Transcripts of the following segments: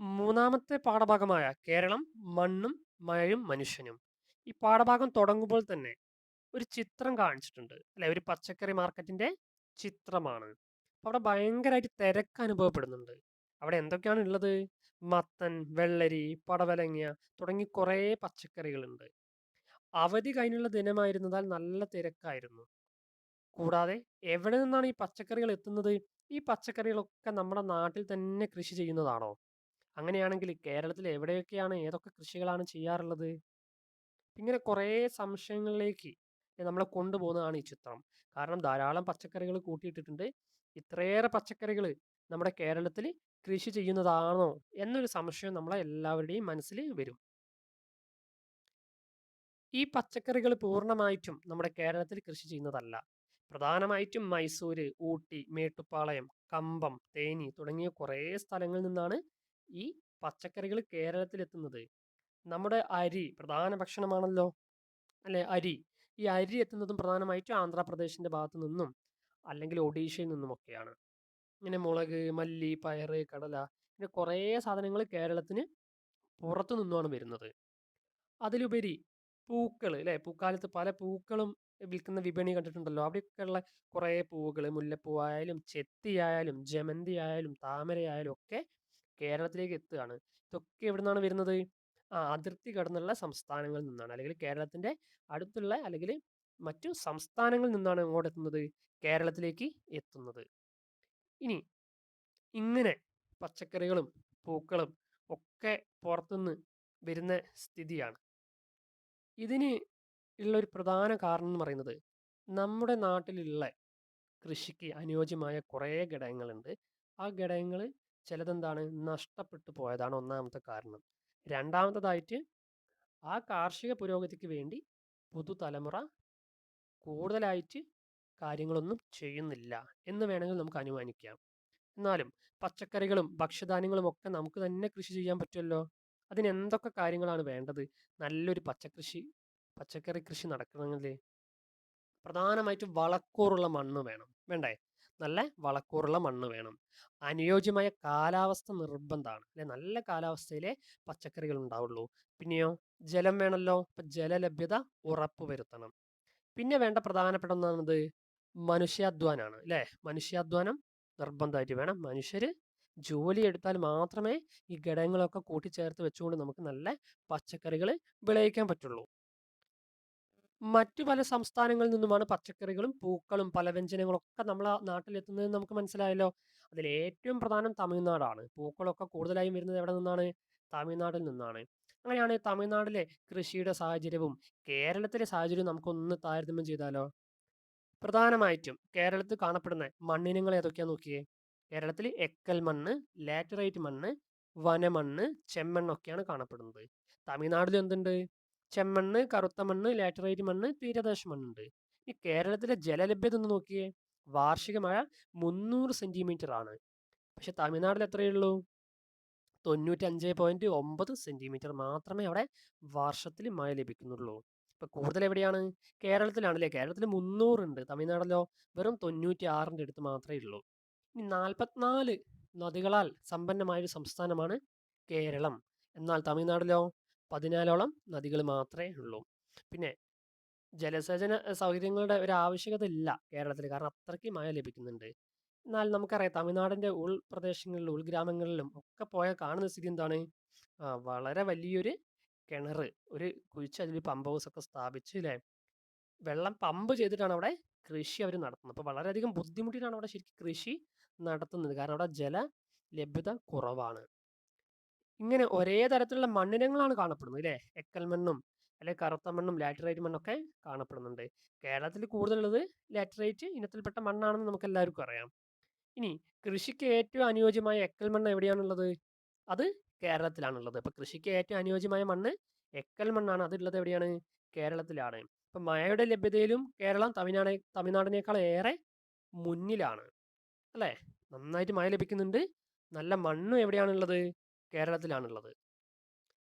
മൂന്നാമത്തെ പാഠഭാഗമായ കേരളം മണ്ണും മഴയും മനുഷ്യനും. ഈ പാഠഭാഗം തുടങ്ങുമ്പോൾ തന്നെ ഒരു ചിത്രം കാണിച്ചിട്ടുണ്ട്. അല്ലെ? ഒരു പച്ചക്കറി മാർക്കറ്റിന്റെ ചിത്രമാണ്. അവിടെ ഭയങ്കരമായിട്ട് തിരക്ക് അനുഭവപ്പെടുന്നുണ്ട്. അവിടെ എന്തൊക്കെയാണ് ഉള്ളത്? മത്തൻ വെള്ളരി പടവലങ്ങ തുടങ്ങി കുറേ പച്ചക്കറികളുണ്ട്. അവധി കഴിഞ്ഞുള്ള ദിനമായിരുന്നതാൽ നല്ല തിരക്കായിരുന്നു. കൂടാതെ എവിടെ നിന്നാണ് ഈ പച്ചക്കറികൾ എത്തുന്നത്? ഈ പച്ചക്കറികളൊക്കെ നമ്മുടെ നാട്ടിൽ തന്നെ കൃഷി ചെയ്യുന്നതാണോ? അങ്ങനെയാണെങ്കിൽ കേരളത്തിൽ എവിടെയൊക്കെയാണ് ഏതൊക്കെ കൃഷികളാണ് ചെയ്യാറുള്ളത്? ഇങ്ങനെ കുറേ സംശയങ്ങളിലേക്ക് നമ്മളെ കൊണ്ടുപോകുന്നതാണ് ഈ ചിത്രം. കാരണം ധാരാളം പച്ചക്കറികൾ കൂട്ടിയിട്ടിട്ടുണ്ട്. ഇത്രയേറെ പച്ചക്കറികൾ നമ്മുടെ കേരളത്തിൽ കൃഷി ചെയ്യുന്നതാണോ എന്നൊരു സംശയം നമ്മളെ എല്ലാവരുടെയും മനസ്സിൽ വരും. ഈ പച്ചക്കറികൾ പൂർണമായിട്ടും നമ്മുടെ കേരളത്തിൽ കൃഷി ചെയ്യുന്നതല്ല. പ്രധാനമായിട്ടും മൈസൂര് ഊട്ടി മേട്ടുപ്പാളയം കമ്പം തേനി തുടങ്ങിയ കുറേ സ്ഥലങ്ങളിൽ നിന്നാണ് ഈ പച്ചക്കറികൾ കേരളത്തിൽ എത്തുന്നത് നമ്മുടെ അരി പ്രധാന ഭക്ഷണമാണല്ലോ. അല്ലെ? അരി. ഈ അരി എത്തുന്നതും പ്രധാനമായിട്ടും ആന്ധ്രാപ്രദേശിന്റെ ഭാഗത്തു നിന്നും അല്ലെങ്കിൽ ഒഡീഷയിൽ നിന്നുമൊക്കെയാണ്. ഇങ്ങനെ മുളക് മല്ലി പയറ് കടല ഇങ്ങനെ കുറേ സാധനങ്ങൾ കേരളത്തിന് പുറത്തു നിന്നുമാണ് വരുന്നത്. അതിലുപരി പൂക്കൾ അല്ലേ? പൂക്കാലത്ത് പല പൂക്കളും വിൽക്കുന്ന വിപണി കണ്ടിട്ടുണ്ടല്ലോ. അവിടെയൊക്കെയുള്ള കുറേ പൂവുകൾ മുല്ലപ്പൂ ആയാലും ചെത്തി ആയാലും ജമന്തി ആയാലും താമര ആയാലും ഒക്കെ കേരളത്തിലേക്ക് എത്തുകയാണ്. ഇതൊക്കെ എവിടെ നിന്നാണ് വരുന്നത്? ആ അതിർത്തി കടന്നുള്ള സംസ്ഥാനങ്ങളിൽ നിന്നാണ്. അല്ലെങ്കിൽ കേരളത്തിന്റെ അടുത്തുള്ള അല്ലെങ്കിൽ മറ്റു സംസ്ഥാനങ്ങളിൽ നിന്നാണ് ഇങ്ങോട്ട് എത്തുന്നത് കേരളത്തിലേക്ക് എത്തുന്നത്. ഇനി ഇങ്ങനെ പച്ചക്കറികളും പൂക്കളും ഒക്കെ പുറത്തുനിന്ന് വരുന്ന സ്ഥിതിയാണ്. ഇതിന് ഉള്ള ഒരു പ്രധാന കാരണം എന്ന് പറയുന്നത് നമ്മുടെ നാട്ടിലുള്ള കൃഷിക്ക് അനുയോജ്യമായ കുറേ ഘടകങ്ങളുണ്ട്. ആ ഘടകങ്ങൾ ചിലതെന്താണ് നഷ്ടപ്പെട്ടു പോയതാണ് ഒന്നാമത്തെ കാരണം. രണ്ടാമത്തതായിട്ട് ആ കാർഷിക പുരോഗതിക്ക് വേണ്ടി പുതുതലമുറ കൂടുതലായിട്ട് കാര്യങ്ങളൊന്നും ചെയ്യുന്നില്ല എന്ന് വേണമെങ്കിൽ നമുക്ക് അനുമാനിക്കാം. എന്നാലും പച്ചക്കറികളും ഭക്ഷ്യധാന്യങ്ങളും ഒക്കെ നമുക്ക് തന്നെ കൃഷി ചെയ്യാൻ പറ്റുമല്ലോ? അതിന് എന്തൊക്കെ കാര്യങ്ങളാണ് വേണ്ടത്? നല്ലൊരു പച്ചക്കൃഷി പച്ചക്കറി കൃഷി നടക്കണമെങ്കിൽ പ്രധാനമായിട്ടും വളക്കൂറുള്ള മണ്ണ് വേണം. വേണ്ടേ? നല്ല വളക്കൂറുള്ള മണ്ണ് വേണം. അനുയോജ്യമായ കാലാവസ്ഥ നിർബന്ധമാണ്. അല്ലെ നല്ല കാലാവസ്ഥയിലെ പച്ചക്കറികൾ ഉണ്ടാവുള്ളൂ. പിന്നെയോ ജലം വേണമല്ലോ അപ്പൊ ജലലഭ്യത ഉറപ്പ് വരുത്തണം. പിന്നെ വേണ്ട പ്രധാനപ്പെട്ട ഒന്നാണത് മനുഷ്യാധ്വാനാണ്. അല്ലെ മനുഷ്യാധ്വാനം നിർബന്ധമായിട്ട് വേണം. മനുഷ്യർ ജോലി എടുത്താൽ മാത്രമേ ഈ ഘടകങ്ങളൊക്കെ കൂട്ടിച്ചേർത്ത് വെച്ചുകൊണ്ട് നമുക്ക് നല്ല പച്ചക്കറികൾ വിളയിക്കാൻ പറ്റുള്ളൂ. മറ്റു പല സംസ്ഥാനങ്ങളിൽ നിന്നുമാണ് പച്ചക്കറികളും പൂക്കളും പലവ്യഞ്ജനങ്ങളൊക്കെ നമ്മളെ നാട്ടിലെത്തുന്നത് നമുക്ക് മനസ്സിലായല്ലോ. അതിൽ ഏറ്റവും പ്രധാനം തമിഴ്നാടാണ്. പൂക്കളൊക്കെ കൂടുതലായും വരുന്നത് എവിടെ നിന്നാണ്? തമിഴ്നാട്ടിൽ നിന്നാണ്. അങ്ങനെയാണ് തമിഴ്നാട്ടിലെ കൃഷിയുടെ സാഹചര്യവും കേരളത്തിലെ സാഹചര്യവും നമുക്കൊന്ന് താരതമ്യം ചെയ്താലോ? പ്രധാനമായിട്ടും കേരളത്തിൽ കാണപ്പെടുന്ന മണ്ണിനങ്ങൾ ഏതൊക്കെയാ നോക്കിയേ? കേരളത്തിൽ എക്കൽ മണ്ണ് ലാറ്ററൈറ്റ് മണ്ണ് വനമണ്ണ് ചെമ്മണ്ണൊക്കെയാണ് കാണപ്പെടുന്നത്. തമിഴ്നാട്ടിൽ എന്തുണ്ട്? ചെമ്മണ്ണ് കറുത്ത മണ്ണ് ലാറ്ററൈറ്റ് മണ്ണ് തീരദേശ മണ്ണുണ്ട്. ഈ കേരളത്തിലെ ജലലഭ്യത ഒന്ന് നോക്കിയേ വാർഷിക മഴ മുന്നൂറ് സെന്റിമീറ്റർ ആണ്. പക്ഷെ തമിഴ്നാട്ടിൽ എത്രയേ ഉള്ളൂ? തൊണ്ണൂറ്റഞ്ച് പോയിന്റ് ഒമ്പത് സെന്റിമീറ്റർ മാത്രമേ അവിടെ വർഷത്തിൽ മഴ ലഭിക്കുന്നുള്ളൂ. ഇപ്പൊ കൂടുതൽ എവിടെയാണ്? കേരളത്തിലാണല്ലേ? കേരളത്തിൽ മുന്നൂറുണ്ട് തമിഴ്നാടല്ലോ വെറും തൊണ്ണൂറ്റി ആറിന്റെ അടുത്ത് മാത്രമേ ഉള്ളൂ. ഇനി നാൽപ്പത്തിനാല് നദികളാൽ സമ്പന്നമായ ഒരു സംസ്ഥാനമാണ് കേരളം. എന്നാൽ തമിഴ്നാട്ടിലോ പതിനാലോളം നദികൾ മാത്രമേ ഉള്ളൂ. പിന്നെ ജലസേചന സൗകര്യങ്ങളുടെ ഒരു ആവശ്യകത ഇല്ല കേരളത്തിൽ. കാരണം അത്രയ്ക്ക് മഴ ലഭിക്കുന്നുണ്ട്. എന്നാൽ നമുക്കറിയാം തമിഴ്നാടിന്റെ ഉൾപ്രദേശങ്ങളിലും ഉൾഗ്രാമങ്ങളിലും ഒക്കെ പോയാൽ കാണുന്ന സ്ഥിതി എന്താണ്? വളരെ വലിയൊരു കിണർ ഒരു കുഴിച്ച് അതിൽ പമ്പ് ഹൗസ് ഒക്കെ സ്ഥാപിച്ച് അല്ലേ വെള്ളം പമ്പ് ചെയ്തിട്ടാണ് അവിടെ കൃഷി അവർ നടത്തുന്നത്. അപ്പോൾ വളരെയധികം ബുദ്ധിമുട്ടിയിട്ടാണ് അവിടെ ശരിക്കും കൃഷി നടത്തുന്നത്. കാരണം അവിടെ ജല ലഭ്യത കുറവാണ്. ഇങ്ങനെ ഒരേ തരത്തിലുള്ള മണ്ണിനങ്ങളാണ് കാണപ്പെടുന്നത് അല്ലേ എക്കൽ മണ്ണും അല്ലെ കറുത്ത മണ്ണും ലാറ്ററൈറ്റ് മണ്ണൊക്കെ കാണപ്പെടുന്നുണ്ട്. കേരളത്തിൽ കൂടുതലുള്ളത് ലാറ്ററൈറ്റ് ഇനത്തിൽപ്പെട്ട മണ്ണാണെന്ന് നമുക്ക് എല്ലാവർക്കും അറിയാം. ഇനി കൃഷിക്ക് ഏറ്റവും അനുയോജ്യമായ എക്കൽ മണ്ണ് എവിടെയാണുള്ളത്? അത് കേരളത്തിലാണുള്ളത്. അപ്പൊ കൃഷിക്ക് ഏറ്റവും അനുയോജ്യമായ മണ്ണ് എക്കൽ മണ്ണാണ്. അതുള്ളത് എവിടെയാണ്? കേരളത്തിലാണ്. ഇപ്പൊ മഴയുടെ ലഭ്യതയിലും കേരളം തമിഴ്നാട് തമിഴ്നാടിനേക്കാൾ ഏറെ മുന്നിലാണ്. അല്ലേ? നന്നായിട്ട് മഴ ലഭിക്കുന്നുണ്ട്. നല്ല മണ്ണും എവിടെയാണുള്ളത്? കേരളത്തിലാണുള്ളത്.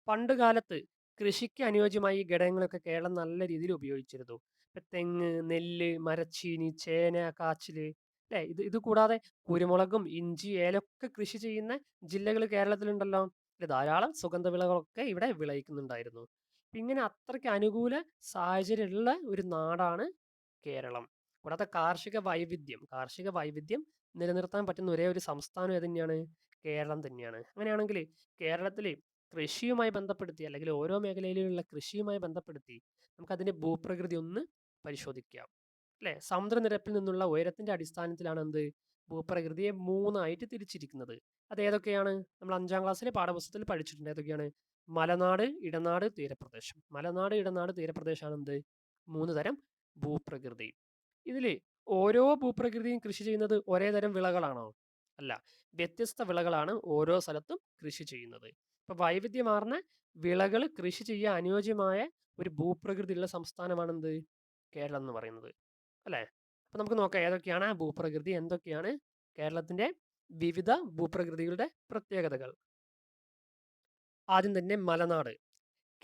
പണ്ട് കാലത്ത് കൃഷിക്ക് അനുയോജ്യമായ ഈ ഘടകങ്ങളൊക്കെ കേരളം നല്ല രീതിയിൽ ഉപയോഗിച്ചിരുന്നു. ഇപ്പൊ തെങ്ങ് നെല്ല് മരച്ചീനി ചേന കാച്ചിൽ അല്ലേ? ഇത് ഇത് കൂടാതെ കുരുമുളകും ഇഞ്ചി ഏലൊക്കെ കൃഷി ചെയ്യുന്ന ജില്ലകൾ കേരളത്തിലുണ്ടല്ലോ. ധാരാളം സുഗന്ധവിളകളൊക്കെ ഇവിടെ വിളയിക്കുന്നുണ്ടായിരുന്നു. ഇങ്ങനെ അത്രയ്ക്ക് അനുകൂല സാഹചര്യമുള്ള ഒരു നാടാണ് കേരളം. കൂടാതെ കാർഷിക വൈവിധ്യം കാർഷിക വൈവിധ്യം നിലനിർത്താൻ പറ്റുന്ന ഒരേ ഒരു സംസ്ഥാനം ഏത് തന്നെയാണ് കേരളം തന്നെയാണ്. അങ്ങനെയാണെങ്കിൽ കേരളത്തിൽ കൃഷിയുമായി ബന്ധപ്പെടുത്തി അല്ലെങ്കിൽ ഓരോ മേഖലയിലുള്ള കൃഷിയുമായി ബന്ധപ്പെടുത്തി നമുക്കതിന്റെ ഭൂപ്രകൃതി ഒന്ന് പരിശോധിക്കാം. അല്ലെ? സമുദ്രനിരപ്പിൽ നിന്നുള്ള ഉയരത്തിന്റെ അടിസ്ഥാനത്തിലാണ് എന്ത്? ഭൂപ്രകൃതിയെ മൂന്നായിട്ട് തിരിച്ചിരിക്കുന്നത്. അത് ഏതൊക്കെയാണ്? നമ്മൾ അഞ്ചാം ക്ലാസ്സിലെ പാഠപുസ്തകത്തിൽ പഠിച്ചിട്ടുണ്ട്. ഏതൊക്കെയാണ്? മലനാട് ഇടനാട് തീരപ്രദേശം. മലനാട് ഇടനാട് തീരപ്രദേശമാണ് എന്ത്? മൂന്ന് തരം ഭൂപ്രകൃതി. ഇതിൽ ഓരോ ഭൂപ്രകൃതിയും കൃഷി ചെയ്യുന്നത് ഒരേ തരം വിളകളാണോ? അല്ല വ്യത്യസ്ത വിളകളാണ് ഓരോ സ്ഥലത്തും കൃഷി ചെയ്യുന്നത്. ഇപ്പൊ വൈവിധ്യമാർന്ന വിളകൾ കൃഷി ചെയ്യാൻ അനുയോജ്യമായ ഒരു ഭൂപ്രകൃതിയുള്ള സംസ്ഥാനമാണ് എന്ത് കേരളം എന്ന് പറയുന്നത്. അല്ലേ? അപ്പൊ നമുക്ക് നോക്കാം ഏതൊക്കെയാണ് ആ ഭൂപ്രകൃതി എന്തൊക്കെയാണ് കേരളത്തിന്റെ വിവിധ ഭൂപ്രകൃതികളുടെ പ്രത്യേകതകൾ. ആദ്യം തന്നെ മലനാട്.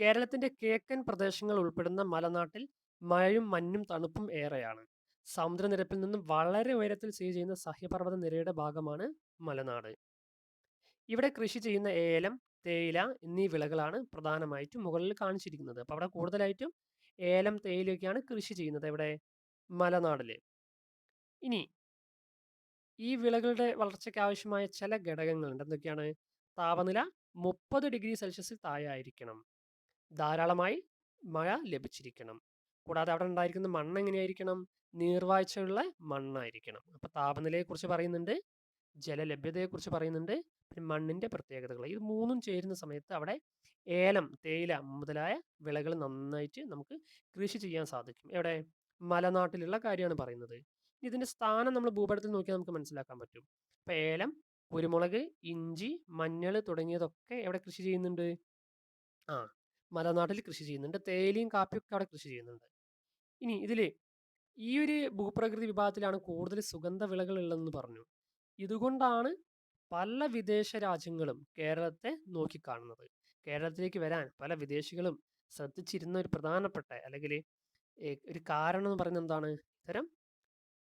കേരളത്തിന്റെ കിഴക്കൻ പ്രദേശങ്ങൾ ഉൾപ്പെടുന്ന മലനാട്ടിൽ മഴയും മഞ്ഞും തണുപ്പും ഏറെയാണ്. സമുദ്രനിരപ്പിൽ നിന്നും വളരെ ഉയരത്തിൽ സ്ഥിതി ചെയ്യുന്ന സഹ്യപർവത നിരയുടെ ഭാഗമാണ് മലനാട്. ഇവിടെ കൃഷി ചെയ്യുന്ന ഏലം തേയില എന്നീ വിളകളാണ് പ്രധാനമായിട്ടും മുകളിൽ കാണിച്ചിരിക്കുന്നത്. അപ്പോൾ അവിടെ കൂടുതലായിട്ടും ഏലം തേയിലയൊക്കെയാണ് കൃഷി ചെയ്യുന്നത് ഇവിടെ മലനാടിൽ ഇനി ഈ വിളകളുടെ വളർച്ചയ്ക്ക് ആവശ്യമായ ചില ഘടകങ്ങളുണ്ട്. എന്തൊക്കെയാണ്? താപനില മുപ്പത് ഡിഗ്രി സെൽഷ്യസിൽ താഴെ ആയിരിക്കണം ധാരാളമായി മഴ ലഭിച്ചിരിക്കണം. കൂടാതെ അവിടെ ഉണ്ടായിരിക്കുന്ന മണ്ണ് എങ്ങനെയായിരിക്കണം? നീർവാഴ്ചയുള്ള മണ്ണായിരിക്കണം. അപ്പൊ താപനിലയെക്കുറിച്ച് പറയുന്നുണ്ട് ജലലഭ്യതയെക്കുറിച്ച് പറയുന്നുണ്ട് പിന്നെ മണ്ണിന്റെ പ്രത്യേകതകൾ. ഇത് മൂന്നും ചേരുന്ന സമയത്ത് അവിടെ ഏലം തേയില മുതലായ വിളകൾ നന്നായിട്ട് നമുക്ക് കൃഷി ചെയ്യാൻ സാധിക്കും. എവിടെ? മലനാട്ടിലുള്ള കാര്യമാണ് പറയുന്നത്. ഇതിന്റെ സ്ഥാനം നമ്മൾ ഭൂപടത്തിൽ നോക്കിയാൽ നമുക്ക് മനസ്സിലാക്കാൻ പറ്റും. അപ്പൊ ഏലം കുരുമുളക് ഇഞ്ചി മഞ്ഞൾ തുടങ്ങിയതൊക്കെ എവിടെ കൃഷി ചെയ്യുന്നുണ്ട്? ആ മലനാട്ടിൽ കൃഷി ചെയ്യുന്നുണ്ട്. തേയിലയും കാപ്പിയൊക്കെ അവിടെ കൃഷി ചെയ്യുന്നുണ്ട്. ഇനി ഇതിൽ ഈ ഒരു ഭൂപ്രകൃതി വിഭാഗത്തിലാണ് കൂടുതൽ സുഗന്ധ വിളകൾ ഉള്ളതെന്ന് പറഞ്ഞു. ഇതുകൊണ്ടാണ് പല വിദേശ രാജ്യങ്ങളും കേരളത്തെ നോക്കിക്കാണുന്നത്. കേരളത്തിലേക്ക് വരാൻ പല വിദേശികളും ശ്രദ്ധിച്ചിരുന്ന ഒരു പ്രധാനപ്പെട്ട അല്ലെങ്കിൽ ഒരു കാരണം എന്ന് പറയുന്നത് എന്താണ്? ഇത്തരം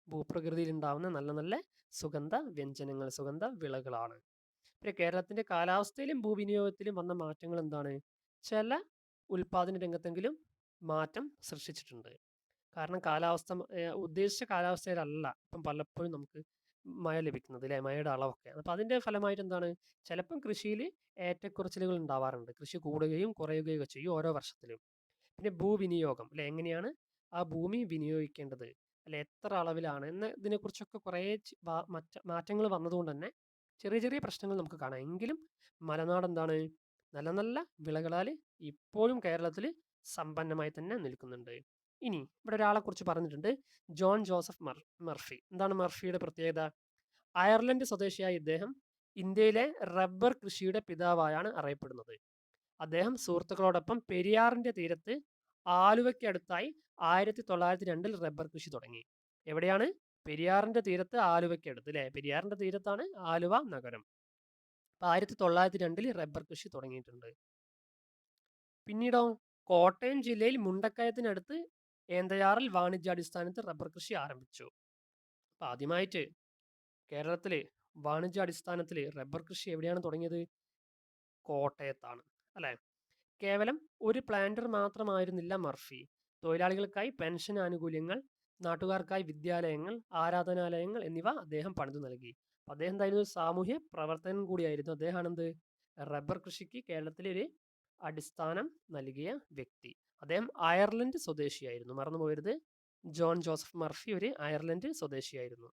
ഭൂപ്രകൃതിയിൽ ഉണ്ടാവുന്ന നല്ല നല്ല സുഗന്ധ വ്യഞ്ജനങ്ങൾ സുഗന്ധ വിളകളാണ്. പിന്നെ കേരളത്തിന്റെ കാലാവസ്ഥയിലും ഭൂവിനിയോഗത്തിലും വന്ന മാറ്റങ്ങൾ എന്താണ്? ചില ഉൽപാദന രംഗത്തെങ്കിലും മാറ്റം സൃഷ്ടിച്ചിട്ടുണ്ട്. കാരണം കാലാവസ്ഥ ഉദ്ദേശിച്ച കാലാവസ്ഥയിലല്ല ഇപ്പം പലപ്പോഴും നമുക്ക് മഴ ലഭിക്കുന്നത് അല്ലേ മഴയുടെ അളവൊക്കെ. അപ്പം അതിന്റെ ഫലമായിട്ട് എന്താണ്? ചിലപ്പം കൃഷിയിൽ ഏറ്റക്കുറച്ചിലുകൾ ഉണ്ടാവാറുണ്ട്. കൃഷി കൂടുകയും കുറയുകയും ചെയ്യും ഓരോ വർഷത്തിലും. പിന്നെ ഭൂവിനിയോഗം അല്ലെ എങ്ങനെയാണ് ആ ഭൂമി വിനിയോഗിക്കേണ്ടത്? അല്ലെ? എത്ര അളവിലാണ്? എന്ന ഇതിനെക്കുറിച്ചൊക്കെ കുറേ മാറ്റങ്ങൾ വന്നതുകൊണ്ട് തന്നെ ചെറിയ ചെറിയ പ്രശ്നങ്ങൾ നമുക്ക് കാണാം. എങ്കിലും മലനാട് എന്താണ്? നല്ല നല്ല വിളകളാൽ ഇപ്പോഴും കേരളത്തിൽ സമ്പന്നമായി തന്നെ നിൽക്കുന്നുണ്ട്. ഇനി ഇവിടെ ഒരാളെ കുറിച്ച് പറഞ്ഞിട്ടുണ്ട്. John Joseph Mur Murphy. എന്താണ് മർഫിയുടെ പ്രത്യേകത? അയർലൻഡ് സ്വദേശിയായ ഇദ്ദേഹം ഇന്ത്യയിലെ റബ്ബർ കൃഷിയുടെ പിതാവായാണ് അറിയപ്പെടുന്നത്. അദ്ദേഹം സുഹൃത്തുക്കളോടൊപ്പം പെരിയാറിന്റെ തീരത്ത് ആലുവയ്ക്കടുത്തായി ആയിരത്തി തൊള്ളായിരത്തി രണ്ടിൽ റബ്ബർ കൃഷി തുടങ്ങി. എവിടെയാണ്? പെരിയാറിന്റെ തീരത്ത് ആലുവയ്ക്കടുത്ത് അല്ലെ? പെരിയാറിന്റെ തീരത്താണ് ആലുവ നഗരം. അപ്പൊ ആയിരത്തി തൊള്ളായിരത്തി രണ്ടിൽ റബ്ബർ കൃഷി തുടങ്ങിയിട്ടുണ്ട്. പിന്നീടോ കോട്ടയം ജില്ലയിൽ മുണ്ടക്കയത്തിനടുത്ത് ഏന്തയാറിൽ വാണിജ്യാടിസ്ഥാനത്തിൽ റബ്ബർ കൃഷി ആരംഭിച്ചു. അപ്പൊ ആദ്യമായിട്ട് കേരളത്തിൽ വാണിജ്യാടിസ്ഥാനത്തിൽ റബ്ബർ കൃഷി എവിടെയാണ് തുടങ്ങിയത്? കോട്ടയത്താണ് അല്ലേ? കേവലം ഒരു പ്ലാന്റർ മാത്രമായിരുന്നില്ല മർഫി. തൊഴിലാളികൾക്കായി പെൻഷൻ ആനുകൂല്യങ്ങൾ നാട്ടുകാർക്കായി വിദ്യാലയങ്ങൾ ആരാധനാലയങ്ങൾ എന്നിവ അദ്ദേഹം പണിതു നൽകി. അദ്ദേഹം എന്തായിരുന്നു? സാമൂഹ്യ പ്രവർത്തനം കൂടിയായിരുന്നു. അദ്ദേഹമാണ് എന്ത് റബ്ബർ കൃഷിക്ക് കേരളത്തിലെ ഒരു അടിസ്ഥാനം നൽകിയ വ്യക്തി. അദ്ദേഹം അയർലൻഡ് സ്വദേശിയായിരുന്നു. മറന്നു പോകരുത് ജോൺ ജോസഫ് മർഫി ഒരു അയർലൻഡ് സ്വദേശിയായിരുന്നു.